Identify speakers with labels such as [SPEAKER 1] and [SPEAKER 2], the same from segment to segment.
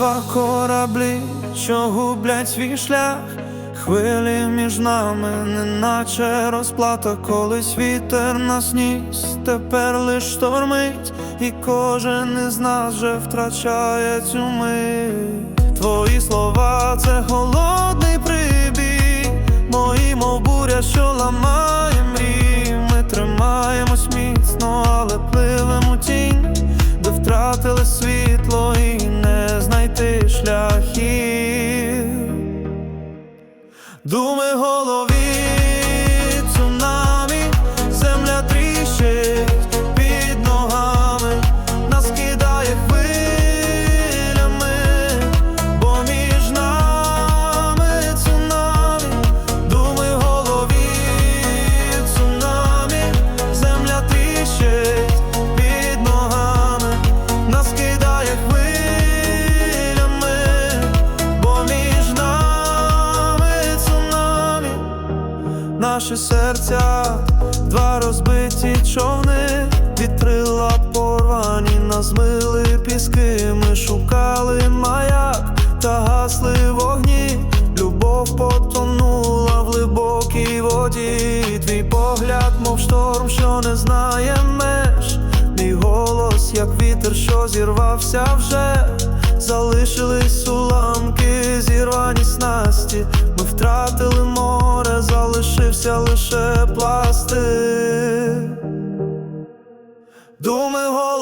[SPEAKER 1] Два кораблі, що гублять свій шлях, хвилі між нами, неначе розплата, колись вітер нас ніс, тепер лиш штормить, і кожен із нас вже втрачає цю мить. Твої слова це холодний прибій, мої, мов буря, що ламає мрії. Ми тримаємось міцно, але пливемо тінь, де втратили світло і не знайти шляхів. Наші серця, два розбиті човни, вітрила порвані, нас змили піски. Ми шукали маяк та гасли вогні. Любов потонула в глибокій воді. Твій погляд, мов шторм, що не знає меж. Мій голос, як вітер, що зірвався вже. Залишились уламки, зірвані снасті. Ми втратили море, залишився лише пластик. Думи в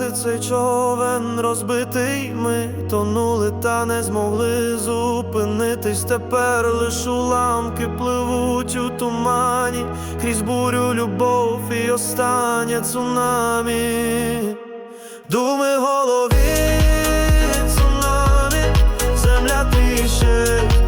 [SPEAKER 1] Врятувати цей човен розбитий, ми тонули, та не змогли зупинитись. Тепер лиш уламки пливуть у тумані, крізь бурю, любов і останнє цунамі. Думи голові, цунамі, земля тише.